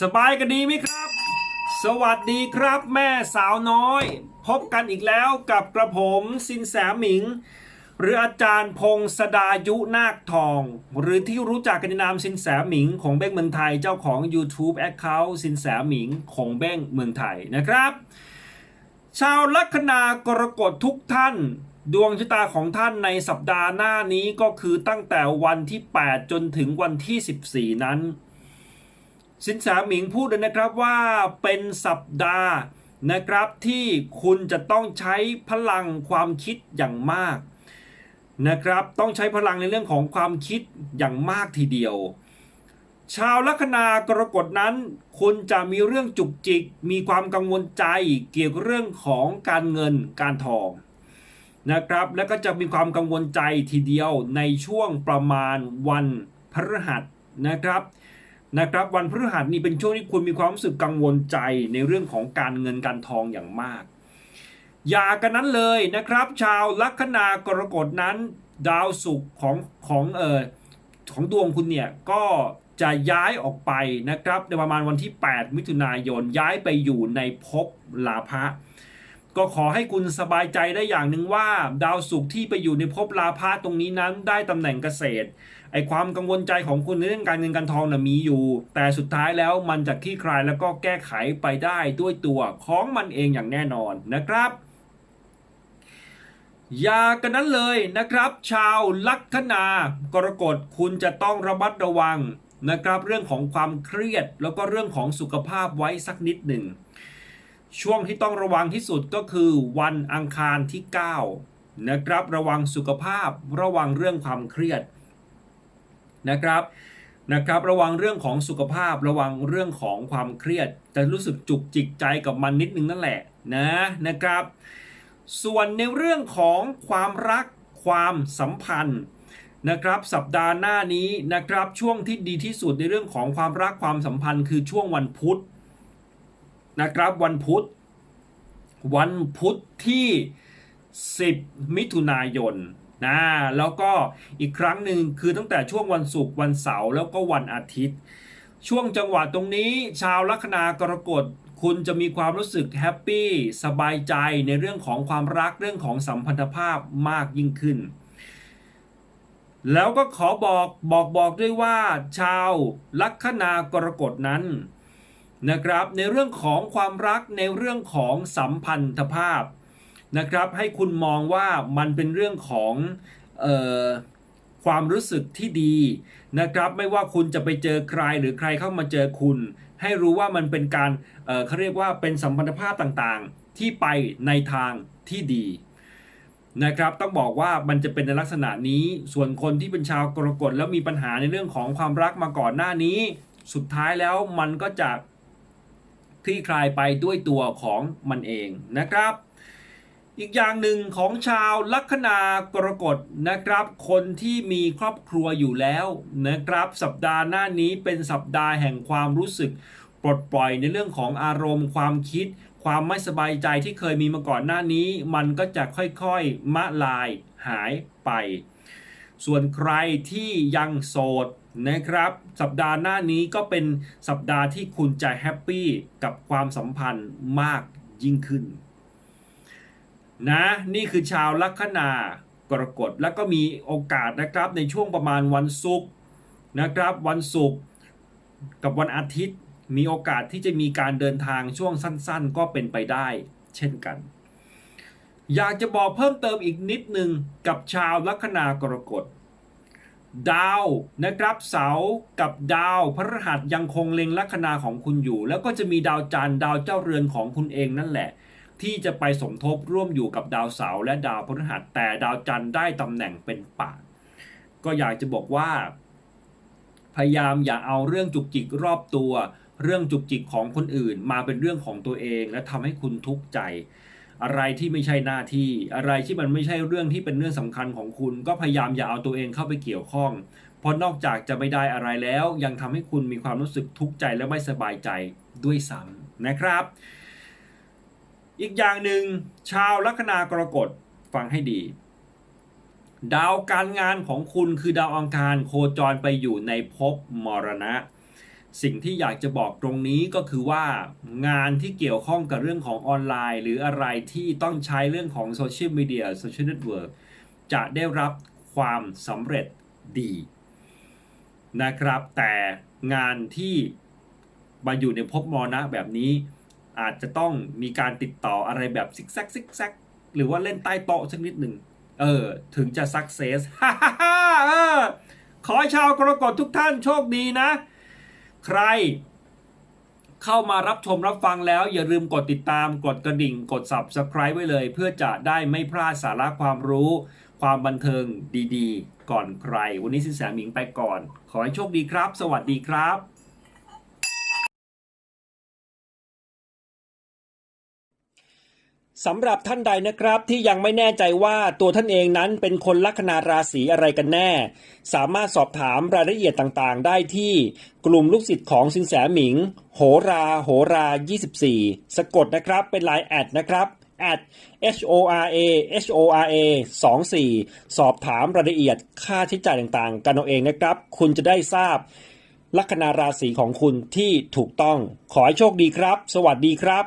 สบายกันดีไหมครับ สวัสดีครับแม่สาวน้อย พบกันอีกแล้วกับกระผมสินแสหมิง หรืออาจารย์พงศดายุนาคทอง หรือที่รู้จักกันในนามสินแสหมิงของเบ้งเมืองไทยเจ้าของ YouTube Account สินแสหมิงของเบ้งเมืองไทยนะครับ ชาวลัคนากรกฎทุกท่านดวงชะตาของท่านในสัปดาห์หน้านี้ก็คือตั้งแต่วันที่ 8 จนถึงวันที่ 14 นั้น สินแสหมิงพูดเลยนะครับว่าเป็นสัปดาห์นะครับที่คุณจะต้องใช้พลังความคิดอย่างมากนะครับ ต้องใช้พลังในเรื่องของความคิดอย่างมากทีเดียว ชาวลัคนากรกฎนั้น คุณจะมีเรื่องจุกจิก มีความกังวลใจเกี่ยวกับเรื่องของการเงินการทองนะครับ แล้วก็จะมีความกังวลใจทีเดียวในช่วงประมาณวันพฤหัสนะครับ นะครับวันพฤหัสนี่เป็นช่วงที่คุณมีความรู้สึกกังวลใจในเรื่องของการเงินการทองอย่างมาก อย่ากันนั้นเลยนะครับ ชาวลัคนากรกฎนั้น ดาวศุกร์ของของเออของดวงคุณเนี่ยก็จะย้ายออกไปนะครับในประมาณวันที่ 8 มิถุนายนย้ายไปอยู่ในภพลาภะก็ขอให้คุณสบายใจได้อย่างหนึ่งว่า ดาวศุกร์ที่ไปอยู่ในภพลาภะตรงนี้นั้นได้ตำแหน่งเกษตร ไอความกังวลใจของคุณในเรื่องการเงินการทองนะมีอยู่ แต่สุดท้ายแล้วมันจะคลี่คลายแล้วก็แก้ไขไปได้ด้วยตัวของมันเองอย่างแน่นอนนะครับอย่ากันนั้นเลยนะครับ ชาวลัคนากรกฎคุณจะต้องระมัดระวังนะครับ เรื่องของความเครียดแล้วก็เรื่องของสุขภาพไว้สักนิดหนึ่ง ช่วงที่ต้องระวังที่สุดก็คือวันอังคารที่ 9 นะครับ ระวังสุขภาพระวังเรื่องความเครียด นะครับนะครับระวังเรื่องของสุขภาพระวังเรื่องของความเครียดจะรู้สึกจุกจิกใจกับมันนิดนึงนั่นแหละนะนะครับ ส่วนในเรื่องของความรักความสัมพันธ์นะครับสัปดาห์หน้านี้นะครับช่วงที่ดีที่สุดในเรื่องของความรักความสัมพันธ์คือช่วงวันพุธนะครับวันพุธ วันพุธที่ 10 มิถุนายน นะแล้วก็อีกครั้งหนึ่งคือตั้งแต่ช่วงวันศุกร์วันเสาร์แล้วก็วันอาทิตย์ ช่วงจังหวะตรงนี้ชาวลัคนากรกฎคุณจะมีความรู้สึกแฮปปี้สบายใจในเรื่องของความรักเรื่องของสัมพันธภาพมากยิ่งขึ้น แล้วก็ขอบอกบอกบอกด้วยว่า ชาวลัคนากรกฎนั้นนะครับ ในเรื่องของความรักในเรื่องของสัมพันธภาพ นะครับ ให้คุณมองว่ามันเป็นเรื่องของออความรู้สึกที่ดีนะครับ ไม่ว่าคุณจะไปเจอใครหรือใครเข้ามาเจอคุณ ให้รู้ว่ามันเป็นการเเขาเรียกว่าเป็นสัมพันธภาพต่างๆ ที่ไปในทางที่ดีนะครับ ต้องบอกว่ามันจะเป็นในลักษณะนี้ส่วนคนที่เป็นชาวกรกฎแล้วมีปัญหาในเรื่องของความรักมาก่อนหน้านี้ สุดท้ายแล้วมันก็จะคลี่คลายไปด้วยตัวของมันเองนะครับ อีกอย่างหนึ่งของชาวลัคนากรกฎนะครับ คนที่มีครอบครัวอยู่แล้วนะครับ สัปดาห์หน้านี้เป็นสัปดาห์แห่งความรู้สึกปลดปล่อยในเรื่องของอารมณ์ความคิด ความไม่สบายใจที่เคยมีมาก่อนหน้านี้ มันก็จะค่อยๆมะลายหายไป ส่วนใครที่ยังโสดนะครับ สัปดาห์หน้านี้ก็เป็นสัปดาห์ที่คุณจะแฮปปี้กับความสัมพันธ์มากยิ่งขึ้น นะนี่คือชาวลัคนากรกฎแล้วก็มีโอกาสนะครับในช่วงประมาณวันศุกร์นะครับ วันศุกร์กับวันอาทิตย์ มีโอกาสที่จะมีการเดินทางช่วงสั้นๆ ก็เป็นไปได้ เช่นกัน อยากจะบอกเพิ่มเติมอีกนิดนึงกับชาวลัคนากรกฎดาวนะครับเสากับดาวพฤหัสยังคงเล็งลัคนาของคุณอยู่ แล้วก็จะมีดาวจันทร์ดาวเจ้าเรือนของคุณเองนั่นแหละ ที่จะไปสมทบร่วมอยู่กับดาวเสาร์และดาวพฤหัสแต่ดาวจันทร์ได้ตำแหน่งเป็นป่าก็อยากจะบอกว่า พยายามอย่าเอาเรื่องจุกจิกรอบตัว เรื่องจุกจิกของคนอื่น มาเป็นเรื่องของตัวเอง และทำให้คุณทุกข์ใจ อะไรที่ไม่ใช่หน้าที่ อะไรที่มันไม่ใช่เรื่องที่เป็นเรื่องสำคัญของคุณ ก็พยายามอย่าเอาตัวเองเข้าไปเกี่ยวข้องเพราะนอกจากจะไม่ได้อะไรแล้ว ยังทำให้คุณมีความรู้สึกทุกข์ใจและไม่สบายใจด้วยซ้ำนะครับ อีกอย่างหนึ่งชาวลัคนากรกฎฟังให้ดี ดาวการงานของคุณคือดาวอังคารโคจรไปอยู่ในภพมรณะ สิ่งที่อยากจะบอกตรงนี้ก็คือว่างานที่เกี่ยวข้องกับเรื่องของออนไลน์ หรืออะไรที่ต้องใช้เรื่องของโซเชียลมีเดียโซเชียลเน็ตเวิร์กจะได้รับความสำเร็จดีนะครับ แต่งานที่มาอยู่ในภพมรณะแบบนี้ อาจจะต้องมีการติดต่ออะไรแบบซิกแซกซิกแซกหรือว่าเล่นใต้โต๊ะสักนิดหนึ่งเออ ถึงจะสักเซสฮ่าฮ่าฮ่าขอให้ชาวกรกฎทุกท่านโชคดีนะ ใคร เข้ามารับชมรับฟังแล้ว อย่าลืมกดติดตามกดกระดิ่ง กด subscribe ไว้เลย เพื่อจะได้ไม่พลาดสาระความรู้ ความบันเทิงดีๆ ก่อนใคร วันนี้สินแสหมิงไปก่อน ขอให้โชคดีครับ สวัสดีครับ สำหรับท่านใดนะครับที่ยังไม่แน่ใจว่าตัวท่านเองนั้นเป็นคนลัคนาราศีอะไรกันแน่ สามารถสอบถามรายละเอียดต่างๆ ได้ที่กลุ่มลูกศิษย์ของสินแสหมิง โหราโหรา 24 สะกดนะครับเป็นไลน์แอดนะครับ at h o r a h o r a 24 สอบถามรายละเอียดค่าใช้จ่ายต่างๆ กันเอาเองนะครับ คุณจะได้ทราบ ลัคนาราศีของคุณที่ถูกต้อง ขอให้โชคดีครับ สวัสดีครับ